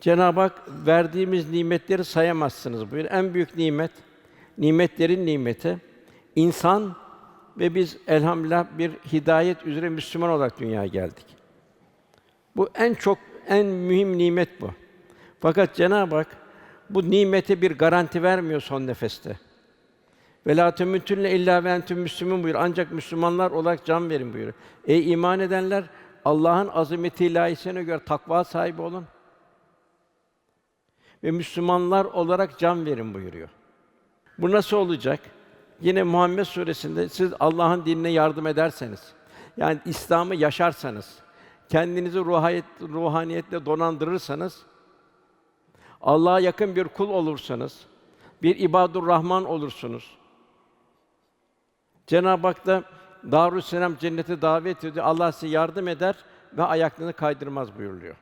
Cenab-ı Hak verdiğimiz nimetleri sayamazsınız buyuruyor. En büyük nimet, nimetlerin nimeti insan ve biz elhamdülillah bir hidayet üzere Müslüman olarak dünyaya geldik. Bu en çok en mühim nimet bu. Fakat Cenab-ı Hak bu nimete bir garanti vermiyor son nefeste. Ve la temütünne illa ve entüm müslümün buyur. Ancak Müslümanlar olarak can verin buyuruyor. Ey iman edenler Allah'ın azameti ilahisine göre takva sahibi olun. Ve Müslümanlar olarak can verin buyuruyor. Bu nasıl olacak? Yine Muhammed suresinde siz Allah'ın dinine yardım ederseniz, yani İslam'ı yaşarsanız, kendinizi ruhayet, ruhaniyetle donandırırsanız, Allah'a yakın bir kul olursanız, bir ibadur Rahman olursunuz. Cenab-ı Hak da Darüsselam cennete davet ediyor. Allah size yardım eder ve ayaklarını kaydırmaz buyuruluyor.